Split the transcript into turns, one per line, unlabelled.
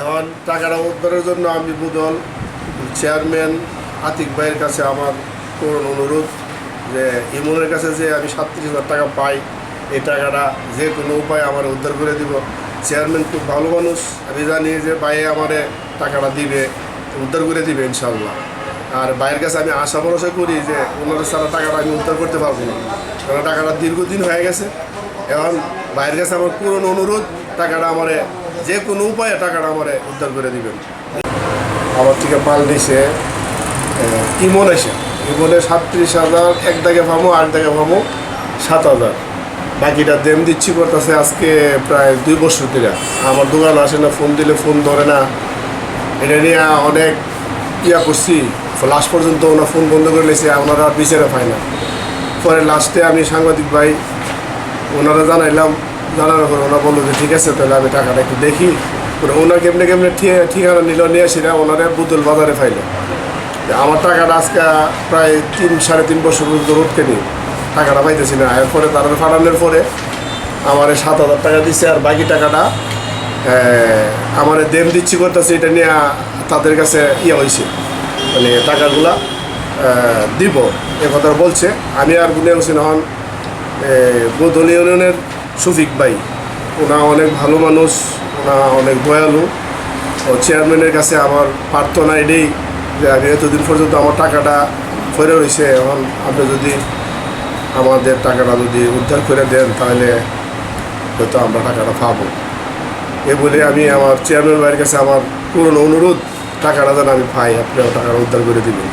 এখন টাকাটা উদ্ধারের জন্য আমি বুদল চেয়ারম্যান আতিক ভাইয়ের কাছে আমার করুন অনুরোধ যে ইমনের কাছে যে আমি সাতত্রিশ হাজার টাকা পাই, এই টাকাটা যে কোনো উপায়ে আমার উদ্ধার করে দিব। চেয়ারম্যান খুব ভালো মানুষ। আমি জানি যে ভাই আমারে টাকাটা দিবে, উদ্ধার করে দিবে ইনশাল্লাহ আর বাইরের কাছে আমি আশা ভরসা করি যে ওনাদের ছাড়া টাকাটা আমি উদ্ধার করতে পারব না। কারণ টাকাটা দীর্ঘদিন হয়ে গেছে। এখন বাইরের কাছে আমার পুরনো অনুরোধ, টাকাটা আমারে যে কোনো উপায়ে টাকাটা আমারে উদ্ধার করে দিবেন। আমার থেকে মাল নিছে ইমন এসে ইমনে সাতত্রিশ হাজার, এক দাগে ভামো, আট দাগে ভামো, সাত হাজার। বাকিটা দেম দিচ্ছি করতেছে আজকে প্রায় দুই বছর ধরে। আমার দোকান আসে না, ফোন দিলে ফোন ধরে না। এটা নিয়ে অনেক ইয়া করছি। লাস্ট পর্যন্ত ওনার ফোন বন্ধ করে লেছে ওনারা বিচারে পায় না। পরে লাস্টে আমি সাংবাদিক ভাই, ওনারা জানাইলাম জানানোর পরে ওনারা বলল যে, ঠিক আছে, তাহলে আমি টাকাটা একটু দেখি। ওনার কেমনে কেমনে ঠিকানা নিল, নিয়ে সেটা ওনারা বুতল বাজারে ফাইল। আমার টাকাটা আজকে প্রায় তিন, সাড়ে তিন বছর পর্যন্ত রোধকে নিই টাকাটা পাইতেছি না। এরপরে তারা ফাটানোর পরে আমার সাত হাজার টাকা দিচ্ছে আর বাকি টাকাটা আমার দেম দিচ্ছি করতেছে, এটা নিয়ে তাদের কাছে ইয়ে হয়েছে মানে টাকাগুলা দিব। এ কথা বলছে। আমি আর গুনে হোসেন হন বদল ইউনিয়নের শফিক ভাই। ওনা অনেক ভালো মানুষ, ওনা অনেক দয়ালু। ও চেয়ারম্যানের কাছে আমার প্রার্থনা এটাই যে আমি এতদিন পর্যন্ত আমার টাকাটা ফেরে রয়েছে এখন আপনি যদি আমাদের টাকাটা যদি উদ্ধার করে দেন, তাহলে হয়তো আমরা টাকাটা পাবো। এ বলে আমি আমার চেয়ারম্যান ভাইয়ের কাছে আমার পুরনো অনুরোধ, টাকাটা যেন আমি পাই আপনি টাকাটা উদ্ধার করে দিবেন।